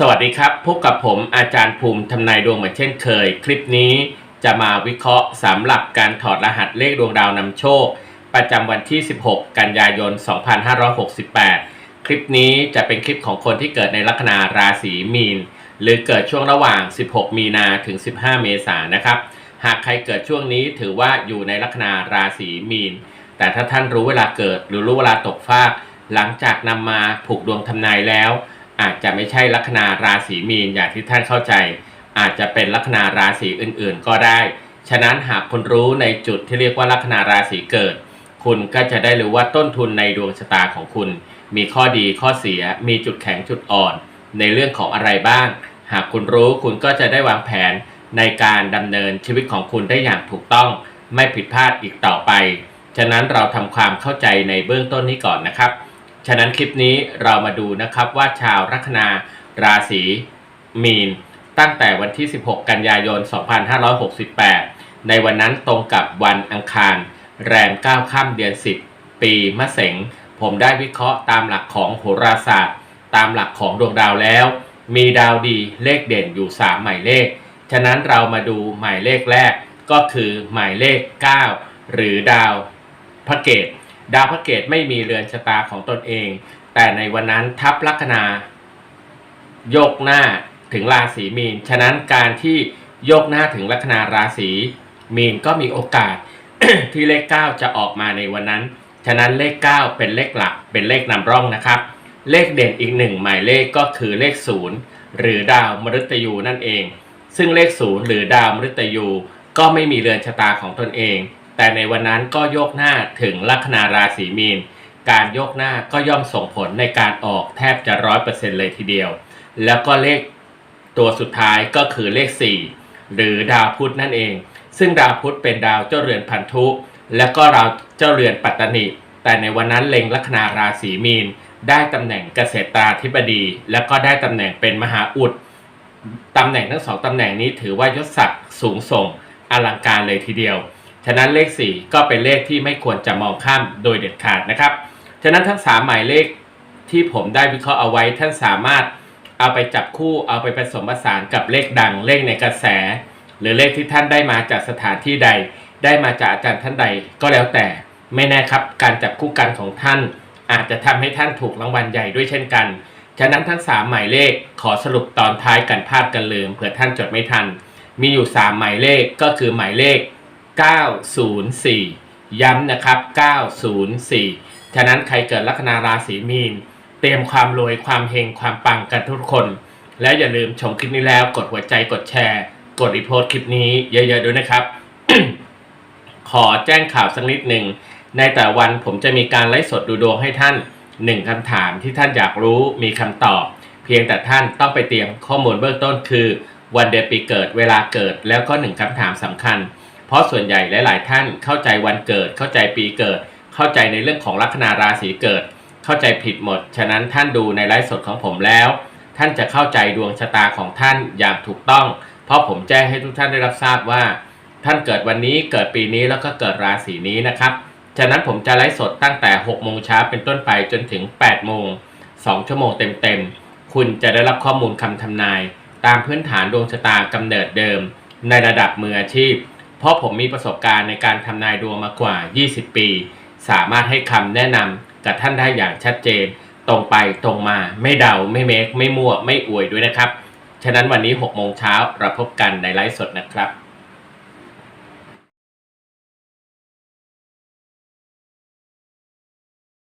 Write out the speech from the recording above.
สวัสดีครับ พบกับผมอาจารย์ภูมิทำนายดวงเหมือนเช่นเคย คลิปนี้จะมาวิเคราะห์สำหรับการถอดรหัสเลขดวงดาวนำโชค ประจำวันที่ 16 กันยายน 2568 คลิปนี้จะเป็นคลิปของคนที่เกิดในลัคนาราศีมีน หรือเกิดช่วงระหว่าง 16 มีนาถึง 15 เมษายนนะครับ หากใครเกิดช่วงนี้ถือว่าอยู่ในลัคนาราศีมีน แต่ถ้าท่านรู้เวลาเกิดหรือรู้เวลาตกฟาก หลังจากนำมาผูกดวงทำนายแล้ว อาจจะไม่ใช่ลัคนาราศีมีนอย่างที่ท่านเข้าใจ อาจจะเป็นลัคนาราศีอื่นๆ ก็ได้ ฉะนั้นหากคุณรู้ในจุดที่เรียกว่าลัคนาราศีเกิด คุณก็จะได้รู้ว่าต้นทุนในดวงชะตาของคุณ มีข้อดีข้อเสีย มีจุดแข็งจุดอ่อน ในเรื่องของอะไรบ้าง หากคุณรู้คุณก็จะได้วางแผนในการดำเนินชีวิตของคุณได้อย่างถูกต้อง ไม่ผิดพลาดอีกต่อไป ฉะนั้นเราทำความเข้าใจในเบื้องต้นนี้ก่อนนะครับ ฉะนั้นคลิปนี้เรามาดูนะครับว่าชาวลัคนาราศีมีน ตั้งแต่วันที่ 16 กันยายน 2568 ในวันนั้นตรงกับวันอังคาร แรม9ค่ำเดือน 10 ปีมะเสงผมได้วิเคราะห์ตามหลักของโหราศาสตร์ ตามหลักของดวงดาวแล้ว มีดาวดีเลขเด่นอยู่ 3 หมายเลข ฉะนั้นเรามาดูหมายเลขแรกก็คือหมายเลข 9 หรือดาวพระเกต ดาวพระเกตไม่มีเรือนชะตาของตนเอง แต่ในวันนั้นทับลัคนาโยกหน้าถึงราศีมีน ฉะนั้นการที่โยกหน้าถึงลัคนาราศีมีนก็มีโอกาสที่เลข 9 จะออกมาในวันนั้น ฉะนั้นเลข 9 เป็นเลขหลัก เป็นเลขนำร่องนะครับ เลขเด่นอีกหนึ่งหมายเลขก็คือเลข 0 หรือดาวมฤตยูนั่นเอง ซึ่งเลข 0 หรือดาวมฤตยูก็ไม่มีเรือนชะตาของตนเอง แต่ในวันนั้นก็โยกหน้าถึงลัคนาราศีมีน การโยกหน้าก็ย่อมส่งผลในการออกแทบจะร้อยเปอร์เซ็นต์เลยทีเดียว แล้วก็เลขตัวสุดท้ายก็คือเลข 4 หรือดาวพุธนั่นเอง ซึ่งดาวพุธเป็นดาวเจ้าเรือนพันธุ และก็ดาวเจ้าเรือนปัตตนิแต่ในวันนั้นเล็งลัคนาราศีมีน ได้ตำแหน่งเกษตราธิบดี แล้วก็ได้ตำแหน่งเป็นมหาอุดตำแหน่งทั้งสองตำแหน่งนี้ถือว่ายศศักดิ์สูงส่งอลังการเลยทีเดียว ฉะนั้นเลข 4 ก็เป็นเลขที่ไม่ควรจะมองข้ามโดยเด็ดขาดนะครับ ฉะนั้นทั้ง 3 หมายเลขที่ผมได้วิเคราะห์เอาไว้ท่านสามารถเอาไปจับคู่เอาไปผสมผสานกับเลขดังเลขในกระแส หรือเลขที่ท่านได้มาจากสถานที่ใด ได้มาจากอาจารย์ท่านใดก็แล้วแต่ไม่แน่ครับ การจับคู่กันของท่าน อาจจะทำให้ท่านถูกรางวัลใหญ่ด้วยเช่นกัน ฉะนั้นทั้ง 3 หมายเลขขอสรุปตอนท้ายกันพลาดกันลืมเผื่อท่านจดไม่ทัน มีอยู่ 3 หมายเลขก็คือหมายเลข 904 ย้ำนะครับ 904 ฉะนั้นใครเกิดลัคนาราศีมีน เตรียมความรวยความเฮงความปังกันทุกคน และอย่าลืมชมคลิปนี้แล้วกดหัวใจกดแชร์ กดรีโพสต์คลิปนี้เยอะๆด้วยนะครับ ขอแจ้งข่าวสักนิดหนึ่ง ในแต่ละวันผมจะมีการไลฟ์สดดูดวงให้ท่านหนึ่งคำถามที่ท่านอยากรู้มีคำตอบ เพียงแต่ท่านต้องไปเตรียมข้อมูลเบื้องต้นคือ วันเดือนปีเกิดเวลาเกิดแล้วก็หนึ่งคำถามสำคัญ เพราะส่วนใหญ่หลาย ๆ ท่านเข้าใจวันเกิด เข้าใจปีเกิด เข้าใจในเรื่องของลัคนาราศีเกิด เข้าใจผิดหมด ฉะนั้นท่านดูในไลฟ์สดของผมแล้ว ท่านจะเข้าใจดวงชะตาของท่านอย่างถูกต้อง เพราะผมแจ้งให้ทุกท่านได้รับทราบว่า ท่านเกิดวันนี้เกิดปีนี้แล้วก็เกิดราศีนี้นะครับ ฉะนั้นผมจะไลฟ์สดตั้งแต่6โมงเช้าเป็นต้นไปจนถึง8โมง2ชั่วโมงเต็มๆคุณจะได้รับข้อมูลคำทำนาย ตามพื้นฐานดวงชะตากำเนิดเดิม ในระดับมืออาชีพ เพราะผมมีประสบการณ์ในการทำนายดวงมากว่า 20 ปี สามารถให้คำแนะนำกับท่านได้อย่างชัดเจน ตรงไปตรงมาไม่เดาไม่เมคไม่มั่วไม่อวยด้วยนะครับ ฉะนั้นวันนี้6โมงเช้าเราพบกันในไลฟ์สดนะครับ